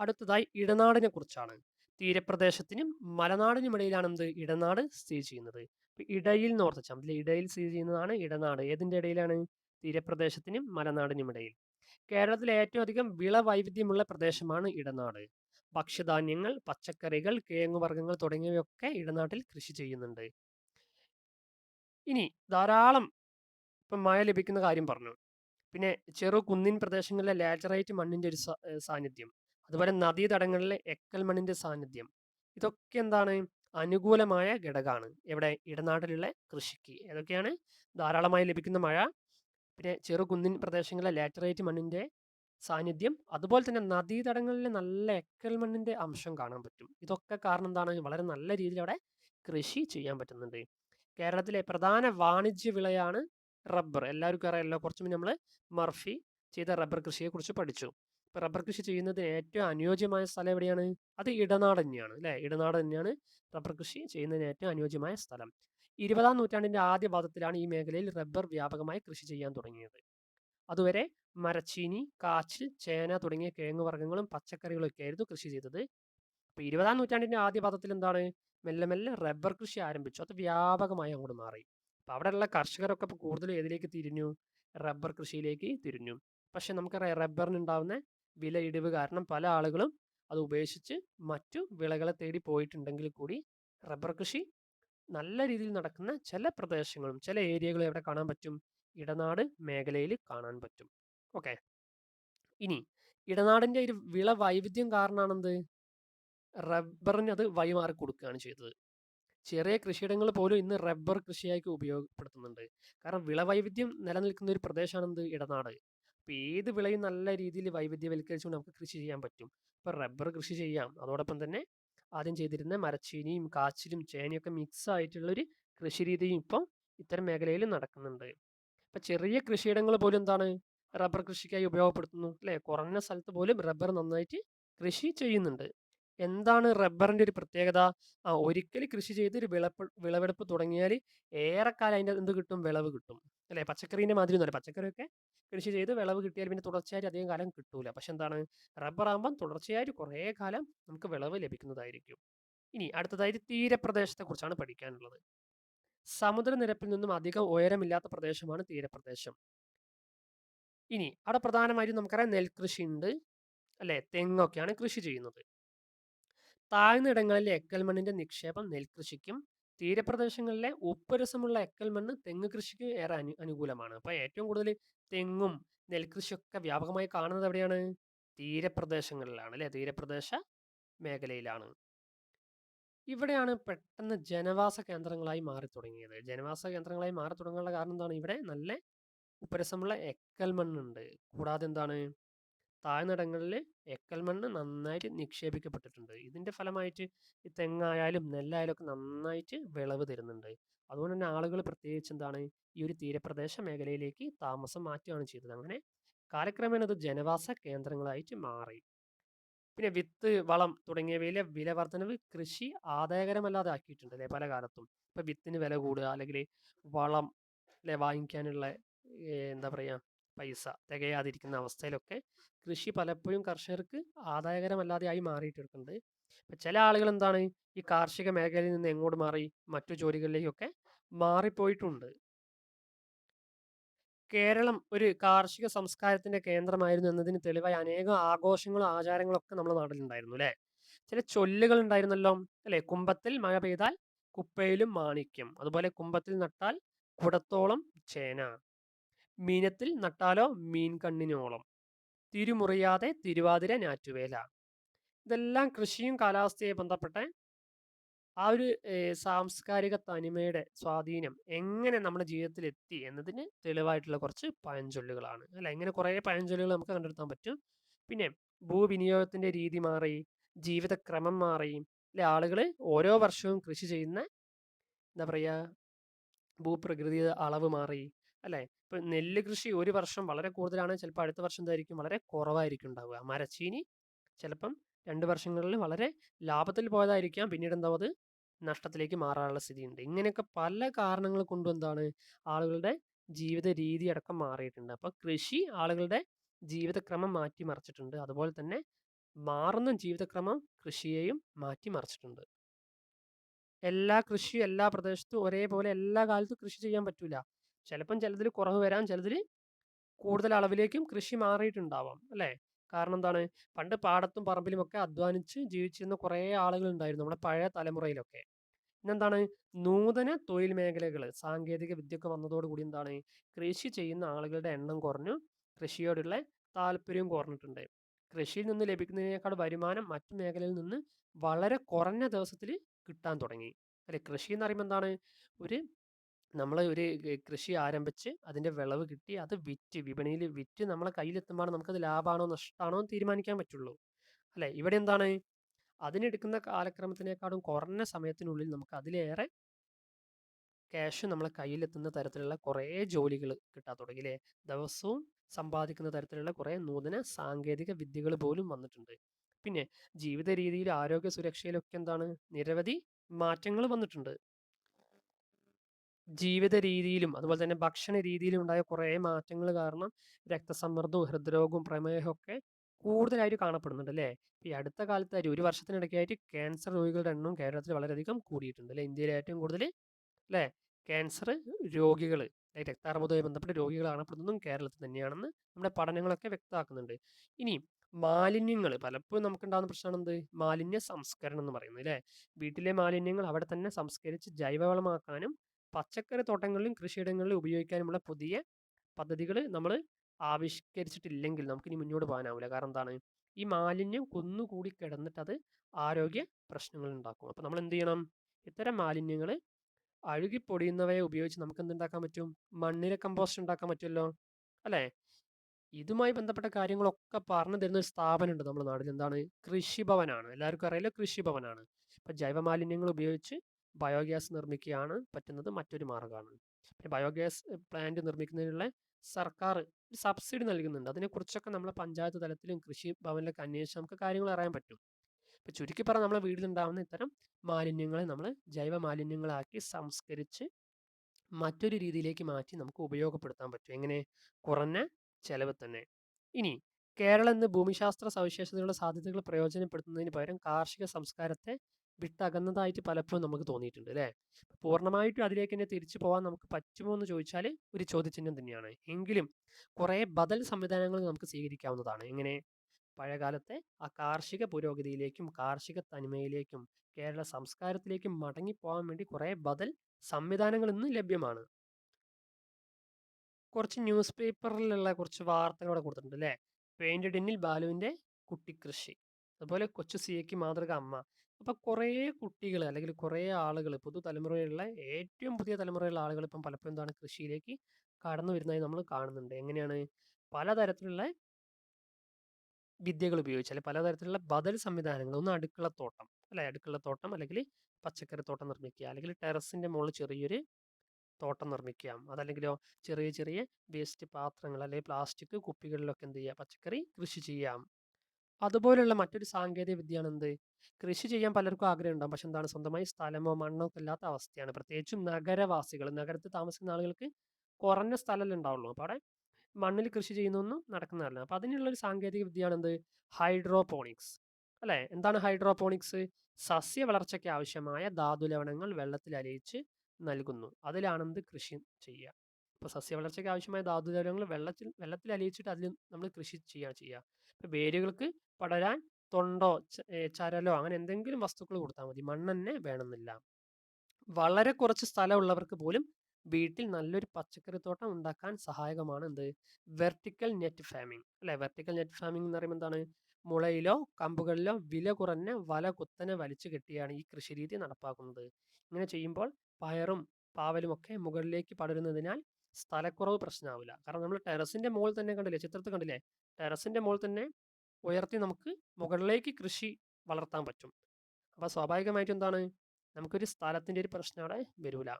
അടുത്തതായി ഇടനാടിനെ കുറിച്ചാണ് തീരപ്രദേശത്തിനും മലനാടിനുമിടയിലാണ് എന്ത് ഇടനാട് സ്ഥിതി ചെയ്യുന്നത്. ഇടയിൽ എന്ന് ഓർത്ത് മതി. ഇടയിൽ സ്ഥിതി ചെയ്യുന്നതാണ് ഇടനാട്. ഏതിന്റെ ഇടയിലാണ്? തീരപ്രദേശത്തിനും മലനാടിനുമിടയിൽ. കേരളത്തിലെ ഏറ്റവും അധികം വിള വൈവിധ്യമുള്ള പ്രദേശമാണ് ഇടനാട്. ഭക്ഷ്യധാന്യങ്ങൾ പച്ചക്കറികൾ കിഴങ്ങുവർഗങ്ങൾ തുടങ്ങിയവയൊക്കെ ഇടനാട്ടിൽ കൃഷി ചെയ്യുന്നുണ്ട്. ഇനി ധാരാളം ഇപ്പം മഴ ലഭിക്കുന്ന കാര്യം പറഞ്ഞു. പിന്നെ ചെറു കുന്നിൻ പ്രദേശങ്ങളിലെ ലാറ്ററൈറ്റ് മണ്ണിന്റെ ഒരു സാന്നിധ്യം. അതുപോലെ നദീതടങ്ങളിലെ എക്കൽ മണ്ണിന്റെ സാന്നിധ്യം. ഇതൊക്കെ എന്താണ്? അനുകൂലമായ ഘടകമാണ്. ഇവിടെ ഇടനാട്ടിലുള്ള കൃഷിക്ക്. ഏതൊക്കെയാണ്? ധാരാളമായി ലഭിക്കുന്ന മഴ പിന്നെ ചെറു കുന്നിൻ പ്രദേശങ്ങളിലെ ലാറ്ററൈറ്റ് മണ്ണിന്റെ സാന്നിധ്യം അതുപോലെ തന്നെ നദീതടങ്ങളിലെ നല്ല എക്കൽ മണ്ണിന്റെ അംശം കാണാൻ പറ്റും. ഇതൊക്കെ കാരണം എന്താണ്? വളരെ നല്ല രീതിയിൽ അവിടെ കൃഷി ചെയ്യാൻ പറ്റുന്നുണ്ട്. കേരളത്തിലെ പ്രധാന വാണിജ്യ വിളയാണ് റബ്ബർ. എല്ലാവർക്കും അറിയാമല്ലോ കുറച്ച് മുന്നേ നമ്മൾ മർഫി ചെയ്ത റബ്ബർ കൃഷിയെക്കുറിച്ച് പഠിച്ചു. ഇപ്പൊ റബ്ബർ കൃഷി ചെയ്യുന്നതിന് ഏറ്റവും അനുയോജ്യമായ സ്ഥലം എവിടെയാണ്? അത് ഇടനാട് തന്നെയാണ് അല്ലേ? ഇടനാട് തന്നെയാണ് റബ്ബർ കൃഷി ചെയ്യുന്നതിന് ഏറ്റവും അനുയോജ്യമായ സ്ഥലം. ഇരുപതാം നൂറ്റാണ്ടിന്റെ ആദ്യ പാദത്തിലാണ് ഈ മേഖലയിൽ റബ്ബർ വ്യാപകമായി കൃഷി ചെയ്യാൻ തുടങ്ങിയത്. അതുവരെ മരച്ചീനി കാച്ചിൽ ചേന തുടങ്ങിയ കിഴങ്ങ് വർഗങ്ങളും പച്ചക്കറികളും ഒക്കെ ആയിരുന്നു കൃഷി ചെയ്തത്. അപ്പോൾ ഇരുപതാം നൂറ്റാണ്ടിന്റെ ആദ്യ പാദത്തിൽ എന്താണ്? മെല്ലെ മെല്ലെ റബ്ബർ കൃഷി ആരംഭിച്ചു. അത് വ്യാപകമായി അങ്ങോട്ട് മാറി. അപ്പോൾ അവിടെയുള്ള കർഷകരൊക്കെ ഇപ്പോൾ കൂടുതൽ ഏതിലേക്ക് തിരിഞ്ഞു? റബ്ബർ കൃഷിയിലേക്ക് തിരിഞ്ഞു. പക്ഷെ നമുക്കറിയാം റബ്ബറിന് ഉണ്ടാവുന്ന വില ഇടിവ് കാരണം പല ആളുകളും അത് ഉപേക്ഷിച്ച് മറ്റു വിളകളെ തേടി പോയിട്ടുണ്ടെങ്കിൽ കൂടി റബ്ബർ കൃഷി നല്ല രീതിയിൽ നടക്കുന്ന ചില പ്രദേശങ്ങളും ചില ഏരിയകളും എവിടെ കാണാൻ പറ്റും? ഇടനാട് മേഖലയിൽ കാണാൻ പറ്റും. ഓക്കെ. ഇനി ഇടനാടിന്റെ ഒരു വിള വൈവിധ്യം കാരണമാണെന്ത് റബ്ബറിന് അത് വഴിമാറി കൊടുക്കുകയാണ് ചെയ്തത്. ചെറിയ കൃഷിയിടങ്ങൾ പോലും ഇന്ന് റബ്ബർ കൃഷിയായി ഉപയോഗപ്പെടുത്തുന്നുണ്ട്. കാരണം വിളവൈവിധ്യം നിലനിൽക്കുന്ന ഒരു പ്രദേശമാണ് എന്ത് ഇടനാട്. അപ്പോൾ ഏത് വിളയും നല്ല രീതിയിൽ വൈവിധ്യവൽക്കരിച്ചുകൊണ്ട് നമുക്ക് കൃഷി ചെയ്യാൻ പറ്റും. ഇപ്പോൾ റബ്ബർ കൃഷി ചെയ്യാം. അതോടൊപ്പം തന്നെ ആദ്യം ചെയ്തിരുന്ന മരച്ചീനിയും കാച്ചിലും ചേനയൊക്കെ മിക്സ് ആയിട്ടുള്ളൊരു കൃഷി രീതിയും ഇപ്പം ഇത്തരം മേഖലയിൽ നടക്കുന്നുണ്ട്. ഇപ്പം ചെറിയ കൃഷിയിടങ്ങൾ പോലും എന്താണ് റബ്ബർ കൃഷിക്കായി ഉപയോഗപ്പെടുത്തുന്നു? അല്ലേ? കുറഞ്ഞ സ്ഥലത്ത് പോലും റബ്ബർ നന്നായിട്ട് കൃഷി ചെയ്യുന്നുണ്ട്. എന്താണ് റബ്ബറിന്റെ ഒരു പ്രത്യേകത? ആ ഒരിക്കൽ കൃഷി ചെയ്ത് ഒരു വിളപ്പ് വിളവെടുപ്പ് തുടങ്ങിയാൽ ഏറെക്കാലം അതിന്റെ എന്ത് കിട്ടും? വിളവ് കിട്ടും. അല്ലേ? പച്ചക്കറീന്റെ മാതിരി ഒന്നുമല്ല. പച്ചക്കറിയൊക്കെ കൃഷി ചെയ്ത് വിളവ് കിട്ടിയാൽ പിന്നെ തുടർച്ചയായിട്ട് അധികം കാലം കിട്ടൂല. പക്ഷെ എന്താണ്? റബ്ബർ ആകുമ്പം തുടർച്ചയായിട്ട് കുറേ കാലം നമുക്ക് വിളവ് ലഭിക്കുന്നതായിരിക്കും. ഇനി അടുത്തതായിട്ട് തീരപ്രദേശത്തെ കുറിച്ചാണ് പഠിക്കാനുള്ളത്. സമുദ്രനിരപ്പിൽ നിന്നും അധികം ഉയരമില്ലാത്ത പ്രദേശമാണ് തീരപ്രദേശം. ഇനി അവിടെ പ്രധാനമായിട്ടും നമുക്കറിയാം നെൽകൃഷി ഉണ്ട് അല്ലെ? തെങ്ങൊക്കെയാണ് കൃഷി ചെയ്യുന്നത്. താഴ്ന്ന ഇടങ്ങളിലെ എക്കൽ മണ്ണിന്റെ നിക്ഷേപം നെൽകൃഷിക്കും തീരപ്രദേശങ്ങളിലെ ഉപ്പുരസമുള്ള എക്കൽ മണ്ണ് തെങ്ങ് കൃഷിക്ക് ഏറെ അനു അനുകൂലമാണ്. അപ്പോൾ ഏറ്റവും കൂടുതൽ തെങ്ങും നെൽകൃഷിയൊക്കെ വ്യാപകമായി കാണുന്നത് എവിടെയാണ്? തീരപ്രദേശങ്ങളിലാണ് അല്ലെ? തീരപ്രദേശ മേഖലയിലാണ്. ഇവിടെയാണ് പെട്ടെന്ന് ജനവാസ കേന്ദ്രങ്ങളായി മാറി തുടങ്ങിയത്. ജനവാസ കേന്ദ്രങ്ങളായി മാറി തുടങ്ങാനുള്ള കാരണം എന്താണ്? ഇവിടെ നല്ല ഉപ്പരസമുള്ള എക്കൽ മണ്ണുണ്ട്. കൂടാതെ എന്താണ്? താഴ്ന്നിടങ്ങളിൽ എക്കൽ മണ്ണ് നന്നായിട്ട് നിക്ഷേപിക്കപ്പെട്ടിട്ടുണ്ട്. ഇതിന്റെ ഫലമായിട്ട് ഈ തെങ്ങായാലും നെല്ലായാലും ഒക്കെ നന്നായിട്ട് വിളവ് തരുന്നുണ്ട്. അതുകൊണ്ട് തന്നെ ആളുകൾ പ്രത്യേകിച്ച് എന്താണ് ഈ ഒരു തീരപ്രദേശ മേഖലയിലേക്ക് താമസം മാറ്റുകയാണ് ചെയ്തത്. അങ്ങനെ കാലക്രമേണ ഇത് ജനവാസ കേന്ദ്രങ്ങളായിട്ട് മാറി. പിന്നെ വിത്ത് വളം തുടങ്ങിയവയിലെ വില വർധനവ് കൃഷി ആദായകരമല്ലാതെ ആക്കിയിട്ടുണ്ട് അല്ലെ പല കാലത്തും. ഇപ്പൊ വിത്തിന് വില കൂടുക അല്ലെങ്കിൽ വളം അല്ലെ വാങ്ങിക്കാനുള്ള എന്താ പറയാ പൈസ തികയാതിരിക്കുന്ന അവസ്ഥയിലൊക്കെ കൃഷി പലപ്പോഴും കർഷകർക്ക് ആദായകരമല്ലാതെ ആയി മാറിയിട്ടുണ്ട് ഇപ്പൊ ചില ആളുകൾ എന്താണ് ഈ കാർഷിക മേഖലയിൽ നിന്ന് എങ്ങോട്ട് മാറി മറ്റു ജോലികളിലേക്കൊക്കെ മാറിപ്പോയിട്ടുണ്ട്. കേരളം ഒരു കാർഷിക സംസ്കാരത്തിന്റെ കേന്ദ്രമായിരുന്നു എന്നതിന് തെളിവായി അനേകം ആഘോഷങ്ങളും ആചാരങ്ങളും ഒക്കെ നമ്മുടെ നാട്ടിലുണ്ടായിരുന്നു അല്ലെ? ചില ചൊല്ലുകൾ ഉണ്ടായിരുന്നല്ലോ അല്ലെ? കുമ്പത്തിൽ മഴ പെയ്താൽ കുപ്പയിലും മാണിക്യം. അതുപോലെ കുമ്പത്തിൽ നട്ടാൽ കുടത്തോളം ചേന. മീനത്തിൽ നട്ടാലോ മീൻ കണ്ണിനോളം തിരുമുറിയാതെ തിരുവാതിര ഞാറ്റുവേല. ഇതെല്ലാം കൃഷിയും കാലാവസ്ഥയെ ബന്ധപ്പെട്ട ആ ഒരു സാംസ്കാരിക തനിമയുടെ സ്വാധീനം എങ്ങനെ നമ്മുടെ ജീവിതത്തിൽ എത്തി എന്നതിന് തെളിവായിട്ടുള്ള കുറച്ച് പഴഞ്ചൊല്ലുകളാണ്. അല്ല ഇങ്ങനെ കുറേ പഴഞ്ചൊല്ലുകൾ നമുക്ക് കണ്ടെടുത്താൻ പറ്റും. പിന്നെ ഭൂവിനിയോഗത്തിന്റെ രീതി മാറി ജീവിതക്രമം മാറി അല്ലെ ആളുകൾ ഓരോ വർഷവും കൃഷി ചെയ്യുന്ന എന്താ പറയുക ഭൂപ്രകൃതിയുടെ അളവ് മാറി അല്ലേ? ഇപ്പൊ നെല്ല് കൃഷി ഒരു വർഷം വളരെ കൂടുതലാണ്. ചിലപ്പോൾ അടുത്ത വർഷം എന്തായിരിക്കും? വളരെ കുറവായിരിക്കും ഉണ്ടാവുക. മരച്ചീനി ചിലപ്പം രണ്ട് വർഷങ്ങളിൽ വളരെ ലാഭത്തിൽ പോയതായിരിക്കാം. പിന്നീട് എന്താവും? അത് നഷ്ടത്തിലേക്ക് മാറാനുള്ള സ്ഥിതിയുണ്ട്. ഇങ്ങനെയൊക്കെ പല കാരണങ്ങൾ കൊണ്ടും എന്താണ്? ആളുകളുടെ ജീവിത രീതി അടക്കം മാറിയിട്ടുണ്ട്. അപ്പൊ കൃഷി ആളുകളുടെ ജീവിതക്രമം മാറ്റി മറിച്ചിട്ടുണ്ട് അതുപോലെ തന്നെ മാറുന്ന ജീവിതക്രമം കൃഷിയെയും മാറ്റി മറിച്ചിട്ടുണ്ട് എല്ലാ കൃഷിയും എല്ലാ പ്രദേശത്തും ഒരേപോലെ എല്ലാ കാലത്തും കൃഷി ചെയ്യാൻ പറ്റൂല. ചിലപ്പം ചിലതിൽ കുറവ് വരാം ചിലതിൽ കൂടുതൽ അളവിലേക്കും കൃഷി മാറിയിട്ടുണ്ടാവാം അല്ലേ? കാരണം എന്താണ്? പണ്ട് പാടത്തും പറമ്പിലും ഒക്കെ അധ്വാനിച്ച് ജീവിച്ചിരുന്ന കുറേ ആളുകൾ ഉണ്ടായിരുന്നു നമ്മുടെ പഴയ തലമുറയിലൊക്കെ. ഇന്നെന്താണ്? നൂതന തൊഴിൽ മേഖലകൾ സാങ്കേതിക വിദ്യയൊക്കെ വന്നതോടുകൂടി എന്താണ്? കൃഷി ചെയ്യുന്ന ആളുകളുടെ എണ്ണം കുറഞ്ഞു കൃഷിയോടുള്ള താല്പര്യവും കുറഞ്ഞിട്ടുണ്ട്. കൃഷിയിൽ നിന്ന് ലഭിക്കുന്നതിനേക്കാൾ വരുമാനം മറ്റു മേഖലയിൽ നിന്ന് വളരെ കുറഞ്ഞ ദിവസത്തിൽ കിട്ടാൻ തുടങ്ങി. അല്ലെ? കൃഷി എന്ന് പറയുമ്പോൾ എന്താണ്? ഒരു നമ്മൾ ഒരു കൃഷി ആരംഭിച്ച് അതിന്റെ വിളവ് കിട്ടി അത് വിറ്റ് വിപണിയിൽ വിറ്റ് നമ്മളെ കയ്യിലെത്തുമ്പോൾ നമുക്കത് ലാഭമാണോ നഷ്ടമാണോ തീരുമാനിക്കാൻ പറ്റുള്ളൂ. അല്ലെ? ഇവിടെ എന്താണ്? അതിനെടുക്കുന്ന കാലക്രമത്തിനേക്കാളും കുറഞ്ഞ സമയത്തിനുള്ളിൽ നമുക്ക് അതിലേറെ ക്യാഷ് നമ്മളെ കയ്യിലെത്തുന്ന തരത്തിലുള്ള കുറേ ജോലികൾ കിട്ടാൻ തുടങ്ങി അല്ലേ? ദിവസവും സമ്പാദിക്കുന്ന തരത്തിലുള്ള കുറേ നൂതന സാങ്കേതിക വിദ്യകൾ പോലും വന്നിട്ടുണ്ട്. പിന്നെ ജീവിത രീതിയിൽ ആരോഗ്യ സുരക്ഷയിലൊക്കെ എന്താണ്? നിരവധി മാറ്റങ്ങൾ വന്നിട്ടുണ്ട്. ജീവിത രീതിയിലും അതുപോലെ തന്നെ ഭക്ഷണ രീതിയിലും ഉണ്ടായ കുറേ മാറ്റങ്ങൾ കാരണം രക്തസമ്മർദ്ദവും ഹൃദ്രോഗവും പ്രമേഹവും ഒക്കെ കൂടുതലായിട്ട് കാണപ്പെടുന്നുണ്ട് അല്ലേ? ഈ അടുത്ത കാലത്തായിട്ട് ഒരു വർഷത്തിനിടയ്ക്കായിട്ട് ക്യാൻസർ രോഗികളുടെ എണ്ണം കേരളത്തിൽ വളരെയധികം കൂടിയിട്ടുണ്ട് അല്ലേ? ഇന്ത്യയിൽ ഏറ്റവും കൂടുതൽ അല്ലേ? ക്യാൻസർ രോഗികൾ രക്താർബുദവുമായി ബന്ധപ്പെട്ട രോഗികൾ കാണപ്പെടുന്നതും കേരളത്തിൽ തന്നെയാണെന്ന് നമ്മുടെ പഠനങ്ങളൊക്കെ വ്യക്തമാക്കുന്നുണ്ട്. ഇനി മാലിന്യങ്ങൾ പലപ്പോഴും നമുക്കുണ്ടാകുന്ന പ്രശ്നമാണ് എന്ത്? മാലിന്യ സംസ്കരണം എന്ന് പറയുന്നത് അല്ലേ? വീട്ടിലെ മാലിന്യങ്ങൾ അവിടെ തന്നെ സംസ്കരിച്ച് ജൈവവളമാക്കാനും പച്ചക്കറി തോട്ടങ്ങളിലും കൃഷിയിടങ്ങളിലും ഉപയോഗിക്കാനുമുള്ള പുതിയ പദ്ധതികൾ നമ്മൾ ആവിഷ്കരിച്ചിട്ടില്ലെങ്കിൽ നമുക്കിനി മുന്നോട്ട് പോകാനാവില്ല കാരണം എന്താണ്? ഈ മാലിന്യം കുന്നുകൂടി കിടന്നിട്ട് അത് ആരോഗ്യ പ്രശ്നങ്ങൾ ഉണ്ടാക്കും. അപ്പോൾ നമ്മൾ എന്ത് ചെയ്യണം? ഇത്തരം മാലിന്യങ്ങൾ അഴുകിപ്പൊടിയുന്നവയെ ഉപയോഗിച്ച് നമുക്ക് എന്തുണ്ടാക്കാൻ പറ്റും? മണ്ണിര കമ്പോസ്റ്റ് ഉണ്ടാക്കാൻ പറ്റുമല്ലോ അല്ലേ? ഇതുമായി ബന്ധപ്പെട്ട കാര്യങ്ങളൊക്കെ പറഞ്ഞു തരുന്ന ഒരു സ്ഥാപനമുണ്ട് നമ്മുടെ നാട്ടിൽ. എന്താണ്? കൃഷിഭവനാണ്. എല്ലാവർക്കും അറിയാലോ കൃഷിഭവനാണ്. ഇപ്പം ജൈവമാലിന്യങ്ങൾ ഉപയോഗിച്ച് ബയോഗ്യാസ് നിർമ്മിക്കുകയാണ് പറ്റുന്നത് മറ്റൊരു മാർഗമാണ് പിന്നെ ബയോഗ്യാസ് പ്ലാന്റ് നിർമ്മിക്കുന്നതിനുള്ള സർക്കാർ സബ്സിഡി നൽകുന്നുണ്ട്. അതിനെക്കുറിച്ചൊക്കെ നമ്മളെ പഞ്ചായത്ത് തലത്തിലും കൃഷി ഭവനിലൊക്കെ അന്വേഷിച്ച് നമുക്ക് കാര്യങ്ങൾ അറിയാൻ പറ്റും. ഇപ്പം ചുരുക്കി പറഞ്ഞാൽ നമ്മളെ വീട്ടിലുണ്ടാകുന്ന ഇത്തരം മാലിന്യങ്ങളെ നമ്മൾ ജൈവ മാലിന്യങ്ങളാക്കി സംസ്കരിച്ച് മറ്റൊരു രീതിയിലേക്ക് മാറ്റി നമുക്ക് ഉപയോഗപ്പെടുത്താൻ പറ്റും. എങ്ങനെ? കുറഞ്ഞ ചെലവ് തന്നെ. ഇനി കേരളം ഇന്ന് ഭൂമിശാസ്ത്ര സവിശേഷതകളുടെ സാധ്യതകൾ പ്രയോജനപ്പെടുത്തുന്നതിന് പകരം കാർഷിക സംസ്കാരത്തെ വിട്ടകന്നതായിട്ട് പലപ്പോഴും നമുക്ക് തോന്നിയിട്ടുണ്ട് അല്ലേ? പൂർണമായിട്ടും അതിലേക്ക് തന്നെ തിരിച്ചു പോകാൻ നമുക്ക് പറ്റുമോ എന്ന് ചോദിച്ചാൽ ഒരു ചോദ്യചിഹ്നം തന്നെയാണ്. എങ്കിലും കുറേ ബദൽ സംവിധാനങ്ങൾ നമുക്ക് സ്വീകരിക്കാവുന്നതാണ്. എങ്ങനെ പഴയകാലത്തെ ആ കാർഷിക പുരോഗതിയിലേക്കും കാർഷിക തനിമയിലേക്കും കേരള സംസ്കാരത്തിലേക്കും മടങ്ങിപ്പോകാൻ വേണ്ടി കുറേ ബദൽ സംവിധാനങ്ങൾ ഇന്ന് ലഭ്യമാണ്. കുറച്ച് ന്യൂസ് പേപ്പറിലുള്ള കുറച്ച് വാർത്തകൾ ഇവിടെ കൊടുത്തിട്ടുണ്ട് അല്ലേ? പെയിന്റ് ബാലുവിന്റെ ബാലുവിന്റെ കുട്ടിക്കൃഷി അതുപോലെ കൊച്ചു സിയയ്ക്ക് മാതൃക അമ്മ അപ്പോൾ കുറേ കുട്ടികൾ അല്ലെങ്കിൽ കുറേ ആളുകൾ പുതുതലമുറയിലുള്ള ഏറ്റവും പുതിയ തലമുറയിലുള്ള ആളുകൾ ഇപ്പം പലപ്പോഴും എന്താണ് കൃഷിയിലേക്ക് കടന്നു വരുന്നതായി നമ്മൾ കാണുന്നുണ്ട്. എങ്ങനെയാണ് പലതരത്തിലുള്ള വിദ്യകൾ ഉപയോഗിച്ച് പലതരത്തിലുള്ള ബദൽ സംവിധാനങ്ങൾ ഒന്ന് അടുക്കളത്തോട്ടം അല്ലെ അടുക്കളത്തോട്ടം അല്ലെങ്കിൽ പച്ചക്കറി തോട്ടം നിർമ്മിക്കുക അല്ലെങ്കിൽ ടെറസിന്റെ മുകളിൽ ചെറിയൊരു തോട്ടം നിർമ്മിക്കാം അതല്ലെങ്കിലോ ചെറിയ ചെറിയ വേസ്റ്റ് പാത്രങ്ങൾ അല്ലെങ്കിൽ പ്ലാസ്റ്റിക് കുപ്പികളിലൊക്കെ എന്ത് ചെയ്യുക? പച്ചക്കറി കൃഷി ചെയ്യാം. അതുപോലുള്ള മറ്റൊരു സാങ്കേതിക വിദ്യയാണ് എന്ത്? കൃഷി ചെയ്യാൻ പലർക്കും ആഗ്രഹം ഉണ്ടാകും പക്ഷെ എന്താണ്? സ്വന്തമായി സ്ഥലമോ മണ്ണോ ഇല്ലാത്ത അവസ്ഥയാണ്. പ്രത്യേകിച്ചും നഗരവാസികൾ നഗരത്തിൽ താമസിക്കുന്ന ആളുകൾക്ക് കുറഞ്ഞ സ്ഥലമല്ലേ ഉണ്ടാവുള്ളൂ. അപ്പോൾ അവിടെ മണ്ണിൽ കൃഷി ചെയ്യുന്നൊന്നും നടക്കുന്നതല്ല. അപ്പോൾ അതിനുള്ളൊരു സാങ്കേതിക വിദ്യയാണ് എന്ത്? ഹൈഡ്രോപോണിക്സ്. അല്ലേ? എന്താണ് ഹൈഡ്രോപോണിക്സ്? സസ്യ വളർച്ചയ്ക്ക് ആവശ്യമായ ധാതു ലവണങ്ങൾ വെള്ളത്തിൽ അലിയിച്ച് നൽകുന്നു. അതിലാണെന്ത് കൃഷി ചെയ്യുക. ഇപ്പോൾ സസ്യ വളർച്ചയ്ക്ക് ആവശ്യമായ ധാതു ലവണങ്ങൾ വെള്ളത്തിൽ വെള്ളത്തിൽ അലിയിച്ചിട്ട് അതിൽ നമ്മൾ കൃഷി ചെയ്യുക ചെയ്യുക ഇപ്പോൾ വേരുകൾക്ക് പടരാൻ തൊണ്ടോ ചരലോ അങ്ങനെ എന്തെങ്കിലും വസ്തുക്കൾ കൊടുത്താൽ മതി. മണ്ണ് തന്നെ വേണമെന്നില്ല. വളരെ കുറച്ച് സ്ഥലമുള്ളവർക്ക് പോലും വീട്ടിൽ നല്ലൊരു പച്ചക്കറി പച്ചക്കറിത്തോട്ടം ഉണ്ടാക്കാൻ സഹായകമാണ് എന്ത്? Vertical net farming. അല്ലെ? വെർട്ടിക്കൽ നെറ്റ് ഫാമിംഗ് എന്ന് പറയുമ്പോൾ എന്താണ്? മുളയിലോ കമ്പുകളിലോ വില കുറഞ്ഞ വല കുത്തനെ വലിച്ചു കെട്ടിയാണ് ഈ കൃഷിരീതി നടപ്പാക്കുന്നത്. ഇങ്ങനെ ചെയ്യുമ്പോൾ പയറും പാവലും ഒക്കെ മുകളിലേക്ക് പടരുന്നതിനാൽ സ്ഥലക്കുറവ് പ്രശ്നമാവില്ല കാരണം നമ്മൾ ടെറസിന്റെ മുകളിൽ തന്നെ കണ്ടില്ലേ? ചിത്രത്തിൽ കണ്ടില്ലേ? ടെറസിന്റെ മുകളിൽ തന്നെ ഉയർത്തി നമുക്ക് മുകളിലേക്ക് കൃഷി വളർത്താൻ പറ്റും. അപ്പോൾ സ്വാഭാവികമായിട്ടും എന്താണ്? നമുക്കൊരു സ്ഥലത്തിന്റെ ഒരു പ്രശ്നം അവിടെ വരൂല.